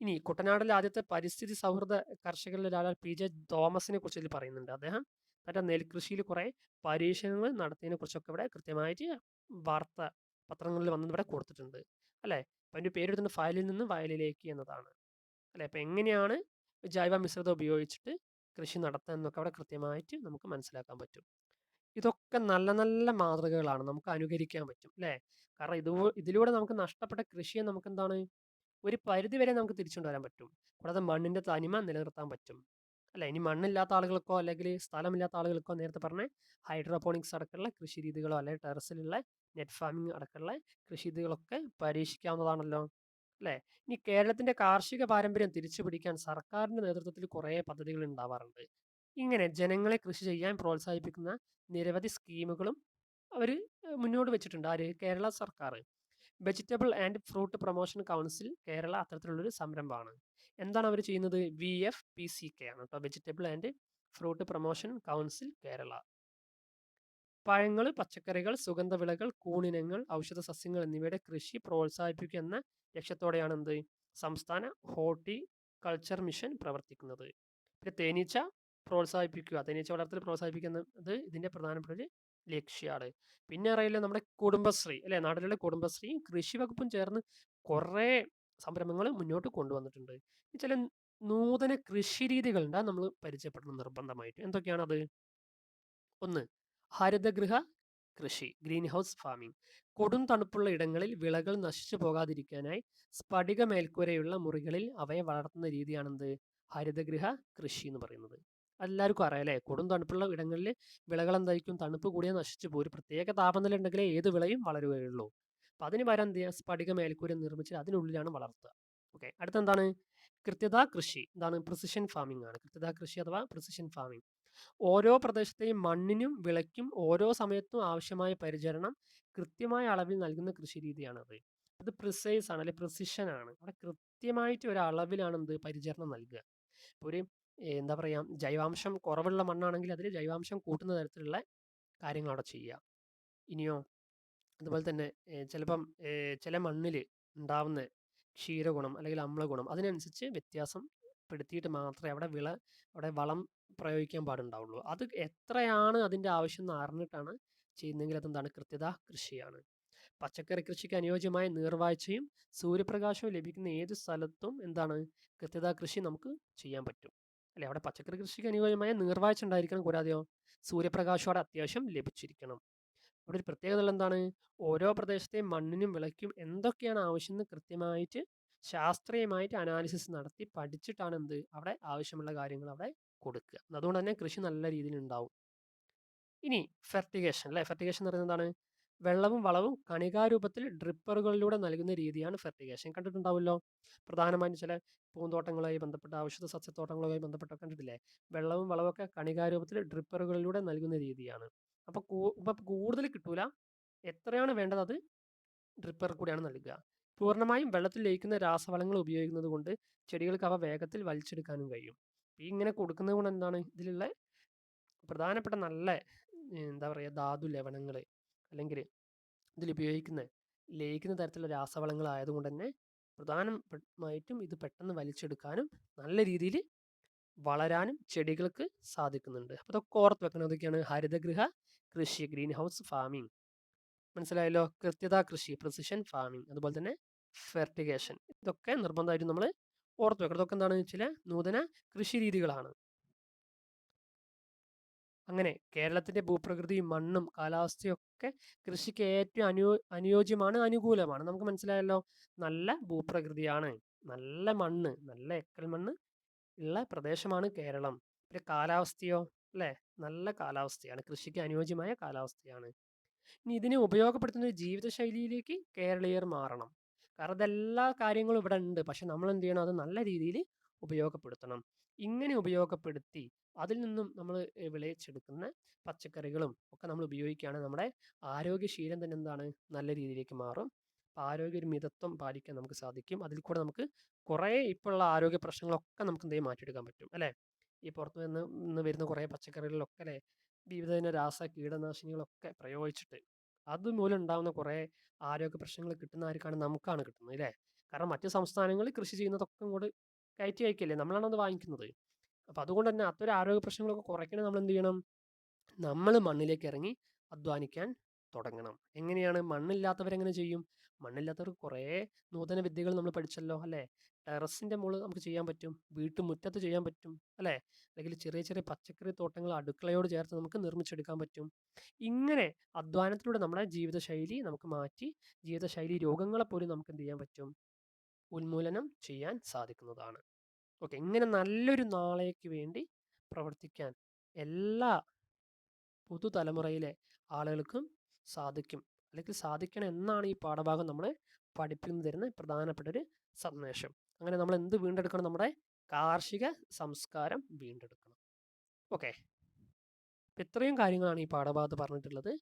ഇനി കുട്ടനാടിലെ ആദ്യത്തെ പരിസ്ഥിതി സൗഹൃദ കർഷകരിൽ ഒരാൾ പി. ജെ. തോമസിനെ കുറിച്ച് ഇതിൽ പറയുന്നുണ്ട്. അദ്ദേഹം തന്റെ നെൽകൃഷിയിൽ കുറെ പരീക്ഷണങ്ങൾ നടത്തിയതിനെ കുറിച്ചൊക്കെ ഇവിടെ കൃത്യമായിട്ട് വാർത്ത പത്രങ്ങളിൽ വന്നത് ഇവിടെ കൊടുത്തിട്ടുണ്ട്. അല്ലേ? അപ്പം എന്റെ പേരെടുത്തുന്ന ഫയലിൽ നിന്ന് വയലിലേക്ക് എന്നതാണ്. അല്ലേ? അപ്പം എങ്ങനെയാണ് ജൈവ മിശ്രിതം ഉപയോഗിച്ചിട്ട് കൃഷി നടത്താൻ എന്നൊക്കെ അവിടെ കൃത്യമായിട്ട് നമുക്ക് മനസ്സിലാക്കാൻ പറ്റും. ഇതൊക്കെ നല്ല നല്ല മാതൃകകളാണ് നമുക്ക് അനുകരിക്കാൻ പറ്റും അല്ലേ? കാരണം ഇത് ഇതിലൂടെ നമുക്ക് നഷ്ടപ്പെട്ട കൃഷിയെ നമുക്ക് എന്താണ്? ഒരു പരിധി വരെ നമുക്ക് തിരിച്ചുകൊണ്ടുവരാൻ പറ്റും. കൂടാതെ മണ്ണിന്റെ തനിമ നിലനിർത്താൻ പറ്റും അല്ല? ഇനി മണ്ണില്ലാത്ത ആളുകൾക്കോ അല്ലെങ്കിൽ സ്ഥലമില്ലാത്ത ആളുകൾക്കോ നേരത്തെ പറഞ്ഞ ഹൈഡ്രോപോണിക്സ് അടക്കമുള്ള കൃഷി രീതികളോ അല്ലെങ്കിൽ ടെറസിലുള്ള നെറ്റ് ഫാമിംഗ് അടക്കമുള്ള കൃഷി രീതികളൊക്കെ പരീക്ഷിക്കാവുന്നതാണല്ലോ. അല്ലേ? ഇനി കേരളത്തിന്റെ കാർഷിക പാരമ്പര്യം തിരിച്ചു പിടിക്കാൻ സർക്കാരിന്റെ നേതൃത്വത്തിൽ കുറേ പദ്ധതികൾ ഉണ്ടാവാറുണ്ട്. ഇങ്ങനെ ജനങ്ങളെ കൃഷി ചെയ്യാൻ പ്രോത്സാഹിപ്പിക്കുന്ന നിരവധി സ്കീമുകളും അവർ മുന്നോട്ട് വെച്ചിട്ടുണ്ട്. ആര്? കേരള സർക്കാർ. Vegetable and fruit promotion council Kerala അത്തരത്തിലുള്ളൊരു സംരംഭമാണ്. എന്താണ് അവർ ചെയ്യുന്നത്? V F P C K ആണ് കേട്ടോ vegetable and fruit promotion council Kerala. പഴങ്ങൾ പച്ചക്കറികൾ സുഗന്ധവിളകൾ കൂണിനങ്ങൾ ഔഷധ സസ്യങ്ങൾ എന്നിവയുടെ കൃഷി പ്രോത്സാഹിപ്പിക്കുക എന്ന ലക്ഷ്യത്തോടെയാണ് എന്ത്? സംസ്ഥാന ഹോർട്ടി കൾച്ചർ മിഷൻ പ്രവർത്തിക്കുന്നത്. പിന്നെ തേനീച്ച പ്രോത്സാഹിപ്പിക്കുക. തേനീച്ച വളർത്തൽ പ്രോത്സാഹിപ്പിക്കുന്നത് ഇതിന്റെ പ്രധാനപ്പെട്ട ഒരു ലക്ഷ്യമാണ്. പിന്നെ അറിയില്ല നമ്മുടെ കുടുംബശ്രീ അല്ലെ? നാട്ടിലുള്ള കുടുംബശ്രീയും കൃഷി വകുപ്പും ചേർന്ന് കുറേ സംരംഭങ്ങൾ മുന്നോട്ട് കൊണ്ടുവന്നിട്ടുണ്ട്. ചില നൂതന കൃഷി രീതികളുണ്ട് നമ്മൾ പരിചയപ്പെടണം നിർബന്ധമായിട്ട്. എന്തൊക്കെയാണത്? ഒന്ന് ഹരിതഗൃഹ കൃഷി ഗ്രീൻ ഹൗസ് ഫാമിംഗ്. കൊടും തണുപ്പുള്ള ഇടങ്ങളിൽ വിളകൾ നശിച്ചു പോകാതിരിക്കാനായി സ്ഫടിക മേൽക്കൂരയുള്ള മുറികളിൽ അവയെ വളർത്തുന്ന രീതിയാണെന്ത്? ഹരിതഗൃഹ കൃഷി എന്ന് പറയുന്നത്. എല്ലാവർക്കും അറിയാം അല്ലേ? കൊടും തണുപ്പുള്ള ഇടങ്ങളിൽ വിളകൾ എന്തായിരിക്കും? തണുപ്പ് കൂടിയാൽ നശിച്ചു പോകും. ഒരു പ്രത്യേക താപനില ഉണ്ടെങ്കിലേ ഏത് വിളയും വളരുകയുള്ളൂ. അപ്പം അതിന് പകരം എന്ത് ചെയ്യുക? സ്ഫടിക മേൽക്കൂര നിർമ്മിച്ച് അതിനുള്ളിലാണ് വളർത്തുക. ഓക്കെ. അടുത്തെന്താണ്? കൃത്യതാ കൃഷി. എന്താണ് പ്രിസിഷൻ ഫാമിംഗ് ആണ്. കൃത്യതാ കൃഷി അഥവാ പ്രിസിഷൻ ഫാമിംഗ് ഓരോ പ്രദേശത്തെയും മണ്ണിനും വിളയ്ക്കും ഓരോ സമയത്തും ആവശ്യമായ പരിചരണം കൃത്യമായ അളവിൽ നൽകുന്ന കൃഷി രീതിയാണത് അത് പ്രിസൈസ് ആണ് അല്ലെ പ്രിസിഷൻ ആണ്. അവിടെ കൃത്യമായിട്ട് ഒരു അളവിലാണ് എന്ത് പരിചരണം നൽകുക. ഇപ്പോൾ ഒരു എന്താ പറയുക ജൈവാംശം കുറവുള്ള മണ്ണാണെങ്കിൽ അതിൽ ജൈവാംശം കൂട്ടുന്ന തരത്തിലുള്ള കാര്യങ്ങൾ അവിടെ ചെയ്യുക. ഇനിയോ അതുപോലെ തന്നെ ചിലപ്പം ചില മണ്ണിൽ ഉണ്ടാവുന്ന ക്ഷീരഗുണം അല്ലെങ്കിൽ അമ്ലഗുണം അതിനനുസരിച്ച് വ്യത്യാസം പെടുത്തിയിട്ട് മാത്രമേ അവിടെ വിള അവിടെ വളം പ്രയോഗിക്കാൻ പാടുണ്ടാവുള്ളൂ. അത് എത്രയാണ് അതിന്റെ ആവശ്യം എന്ന് അറിഞ്ഞിട്ടാണ് ചെയ്യുന്നതെങ്കിൽ അതെന്താണ്? കൃത്യത കൃഷിയാണ്. പച്ചക്കറി കൃഷിക്ക് അനുയോജ്യമായ നീർവാഴ്ചയും സൂര്യപ്രകാശവും ലഭിക്കുന്ന ഏത് സ്ഥലത്തും എന്താണ്? കൃത്യത കൃഷി നമുക്ക് ചെയ്യാൻ പറ്റും. അല്ലെ? അവിടെ പച്ചക്കറി കൃഷിക്ക് അനുയോജ്യമായ നീർവാഴ്ച ഉണ്ടായിരിക്കണം കൂടാതെയോ സൂര്യപ്രകാശം അത്യാവശ്യം ലഭിച്ചിരിക്കണം. അവിടെ ഒരു പ്രത്യേകത എന്താണ്? ഓരോ പ്രദേശത്തെയും മണ്ണിനും വിളയ്ക്കും എന്തൊക്കെയാണ് ആവശ്യം എന്ന് കൃത്യമായിട്ട് ശാസ്ത്രീയമായിട്ട് അനാലിസിസ് നടത്തി പഠിച്ചിട്ടാണ് എന്ത്? അവിടെ ആവശ്യമുള്ള കാര്യങ്ങൾ അവിടെ കൊടുക്കുക. അതുകൊണ്ട് തന്നെ കൃഷി നല്ല രീതിയിൽ ഉണ്ടാവും. ഇനി ഫെർട്ടിഗേഷൻ അല്ലേ ഫെർട്ടിഗേഷൻ എന്ന് പറയുന്നത് എന്താണ്? വെള്ളവും വളവും കണികാരൂപത്തിൽ ഡ്രിപ്പറുകളിലൂടെ നൽകുന്ന രീതിയാണ് ഫെർട്ടിഗേഷൻ കണ്ടിട്ടുണ്ടാവുമല്ലോ? പ്രധാനമായും ചില പൂന്തോട്ടങ്ങളുമായി ബന്ധപ്പെട്ട ഔഷധ സസ്യത്തോട്ടങ്ങളുമായി ബന്ധപ്പെട്ട കണ്ടിട്ടില്ലേ? വെള്ളവും വളവൊക്കെ കണികാരൂപത്തിൽ ഡ്രിപ്പറുകളിലൂടെ നൽകുന്ന രീതിയാണ്. അപ്പോൾ ഇപ്പം കൂടുതൽ കിട്ടൂല. എത്രയാണ് വേണ്ടത്? അത് ഡ്രിപ്പർ കൂടിയാണ് നൽകുക. പൂർണമായും വെള്ളത്തിൽ ലയിക്കുന്ന രാസവളങ്ങൾ ഉപയോഗിക്കുന്നത് കൊണ്ട് ചെടികൾക്ക് അവ വേഗത്തിൽ വലിച്ചെടുക്കാനും കഴിയും. ഇങ്ങനെ കൊടുക്കുന്നത് കൊണ്ട് എന്താണ് ഇതിലുള്ള പ്രധാനപ്പെട്ട നല്ല എന്താ പറയുക ധാതു ലവണങ്ങൾ അല്ലെങ്കിൽ ഇതിൽ ഉപയോഗിക്കുന്ന ലയിക്കുന്ന തരത്തിലുള്ള രാസവളങ്ങൾ ആയതുകൊണ്ട് തന്നെ പ്രധാനമായിട്ടും ഇത് പെട്ടെന്ന് വലിച്ചെടുക്കാനും നല്ല രീതിയിൽ വളരാനും ചെടികൾക്ക് സാധിക്കുന്നുണ്ട്. അപ്പോൾ ഇതൊക്കെ ഓർത്ത് വെക്കണം. അതൊക്കെയാണ് ഹരിതഗൃഹ കൃഷി ഗ്രീൻ ഹൗസ് ഫാമിംഗ്. മനസ്സിലായല്ലോ? കൃത്യതാ കൃഷി പ്രിസിഷൻ ഫാമിംഗ് അതുപോലെ തന്നെ ഫെർട്ടിഗേഷൻ. ഇതൊക്കെ നിർബന്ധമായിട്ടും നമ്മൾ ഓർത്ത് വെക്കണം. ഇതൊക്കെ എന്താണ് വെച്ചാൽ നൂതന കൃഷി രീതികളാണ് അങ്ങനെ കേരളത്തിന്റെ ഭൂപ്രകൃതിയും മണ്ണും കാലാവസ്ഥയൊക്കെ കൃഷിക്ക് ഏറ്റവും അനുയോ അനുയോജ്യമാണ് അനുകൂലമാണ്. നമുക്ക് മനസ്സിലായല്ലോ? നല്ല ഭൂപ്രകൃതിയാണ്. നല്ല മണ്ണ് നല്ല എക്കൽ മണ്ണ് ഉള്ള പ്രദേശമാണ് കേരളം. പിന്നെ കാലാവസ്ഥയോ? അല്ലേ? നല്ല കാലാവസ്ഥയാണ്. കൃഷിക്ക് അനുയോജ്യമായ കാലാവസ്ഥയാണ്. ഇനി ഇതിനെ ഉപയോഗപ്പെടുത്തുന്ന ഒരു ജീവിതശൈലിയിലേക്ക് കേരളീയർ മാറണം. കാരണം അതെല്ലാ കാര്യങ്ങളും ഇവിടെ ഉണ്ട്. പക്ഷെ നമ്മൾ എന്ത് ചെയ്യണം? അത് നല്ല രീതിയിൽ ഉപയോഗപ്പെടുത്തണം. ഇങ്ങനെ ഉപയോഗപ്പെടുത്തി അതിൽ നിന്നും നമ്മൾ വിളയിച്ചെടുക്കുന്ന പച്ചക്കറികളും ഒക്കെ നമ്മൾ ഉപയോഗിക്കുകയാണെങ്കിൽ നമ്മുടെ ആരോഗ്യശീലം തന്നെ എന്താണ്? നല്ല രീതിയിലേക്ക് മാറും. അപ്പോൾ ആരോഗ്യ ഒരു മിതത്വം പാലിക്കാൻ നമുക്ക് സാധിക്കും. അതിൽ കൂടെ നമുക്ക് കുറേ ഇപ്പോഴുള്ള ആരോഗ്യ പ്രശ്നങ്ങളൊക്കെ നമുക്ക് എന്തെങ്കിലും മാറ്റിയെടുക്കാൻ പറ്റും. അല്ലേ? ഈ പുറത്ത് നിന്ന് വരുന്ന കുറേ പച്ചക്കറികളിലൊക്കെ അല്ലേ? വിവിധ രാസ കീടനാശിനികളൊക്കെ പ്രയോഗിച്ചിട്ട് അതുമൂലം ഉണ്ടാകുന്ന കുറേ ആരോഗ്യ പ്രശ്നങ്ങൾ കിട്ടുന്ന ആർക്കാണ് നമുക്കാണ് കിട്ടുന്നത് അല്ലേ? കാരണം മറ്റ് സംസ്ഥാനങ്ങളിൽ കൃഷി ചെയ്യുന്നതൊക്കെ ഇങ്ങോട്ട് കയറ്റി അയക്കല്ലേ? നമ്മളാണ് അത് വാങ്ങിക്കുന്നത്. അപ്പോൾ അതുകൊണ്ട് തന്നെ അത്തരം ആരോഗ്യ പ്രശ്നങ്ങളൊക്കെ കുറയ്ക്കണേ നമ്മൾ എന്ത് ചെയ്യണം? നമ്മൾ മണ്ണിലേക്ക് ഇറങ്ങി അധ്വാനിക്കാൻ തുടങ്ങണം. എങ്ങനെയാണ് മണ്ണില്ലാത്തവരെങ്ങനെ ചെയ്യും? മണ്ണില്ലാത്തവർക്ക് കുറേ നൂതന വിദ്യകൾ നമ്മൾ പഠിച്ചല്ലോ അല്ലേ? ടെറസിന്റെ മുകളിൽ നമുക്ക് ചെയ്യാൻ പറ്റും വീട്ടുമുറ്റത്ത് ചെയ്യാൻ പറ്റും അല്ലേ? അല്ലെങ്കിൽ ചെറിയ ചെറിയ പച്ചക്കറി തോട്ടങ്ങൾ അടുക്കളയോട് ചേർത്ത് നമുക്ക് നിർമ്മിച്ചെടുക്കാൻ പറ്റും. ഇങ്ങനെ അധ്വാനത്തിലൂടെ നമ്മുടെ ജീവിതശൈലി നമുക്ക് മാറ്റി ജീവിതശൈലി രോഗങ്ങളെ പോലും നമുക്ക് എന്ത് ചെയ്യാൻ പറ്റും? ഉന്മൂലനം ചെയ്യാൻ സാധിക്കുന്നതാണ്. ഓക്കെ ഇങ്ങനെ നല്ലൊരു നാളേക്ക് വേണ്ടി പ്രവർത്തിക്കാൻ എല്ലാ പുതുതലമുറയിലെ ആളുകൾക്കും സാധിക്കും. അല്ലെങ്കിൽ സാധിക്കണം എന്നാണ് ഈ പാഠഭാഗം നമ്മളെ പഠിപ്പിക്കുന്നു തരുന്ന പ്രധാനപ്പെട്ട ഒരു സന്ദേശം. അങ്ങനെ നമ്മൾ എന്ത് വീണ്ടെടുക്കണം? നമ്മുടെ കാർഷിക സംസ്കാരം വീണ്ടെടുക്കണം. ഓക്കെ. ഇത്രയും കാര്യങ്ങളാണ് ഈ പാഠഭാഗത്ത് പറഞ്ഞിട്ടുള്ളത്.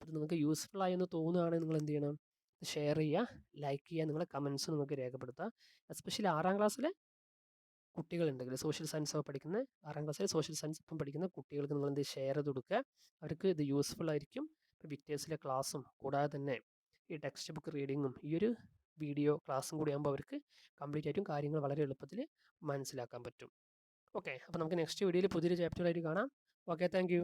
ഇത് നിങ്ങൾക്ക് യൂസ്ഫുൾ ആയി എന്ന് തോന്നുകയാണെങ്കിൽ നിങ്ങൾ എന്ത് ചെയ്യണം? ഷെയർ ചെയ്യുക ലൈക്ക് ചെയ്യുക നിങ്ങളുടെ കമൻസ് നിങ്ങൾക്ക് രേഖപ്പെടുത്തുക. എസ്പെഷ്യലി ആറാം ക്ലാസ്സിലെ കുട്ടികളുണ്ടെങ്കിൽ സോഷ്യൽ സയൻസ് ഒക്കെ പഠിക്കുന്ന ആറാം ക്ലാസ്സിലെ സോഷ്യൽ സയൻസ് ഇപ്പം പഠിക്കുന്ന കുട്ടികൾക്ക് നിങ്ങൾ എന്ത് ഷെയർ ചെയ്ത് കൊടുക്കുക. അവർക്ക് ഇത് യൂസ്ഫുൾ ആയിരിക്കും. വിക്ടേഴ്സിലെ ക്ലാസ്സും കൂടാതെ തന്നെ ഈ ടെക്സ്റ്റ് ബുക്ക് റീഡിങ്ങും ഈ ഒരു വീഡിയോ ക്ലാസ്സും കൂടി ആകുമ്പോൾ അവർക്ക് കംപ്ലീറ്റ് ആയിട്ടും കാര്യങ്ങൾ വളരെ എളുപ്പത്തിൽ മനസ്സിലാക്കാൻ പറ്റും. ഓക്കെ. അപ്പോൾ നമുക്ക് നെക്സ്റ്റ് വീഡിയോയിൽ പുതിയൊരു ചാപ്റ്ററായിട്ട് കാണാം. ഓക്കെ. താങ്ക്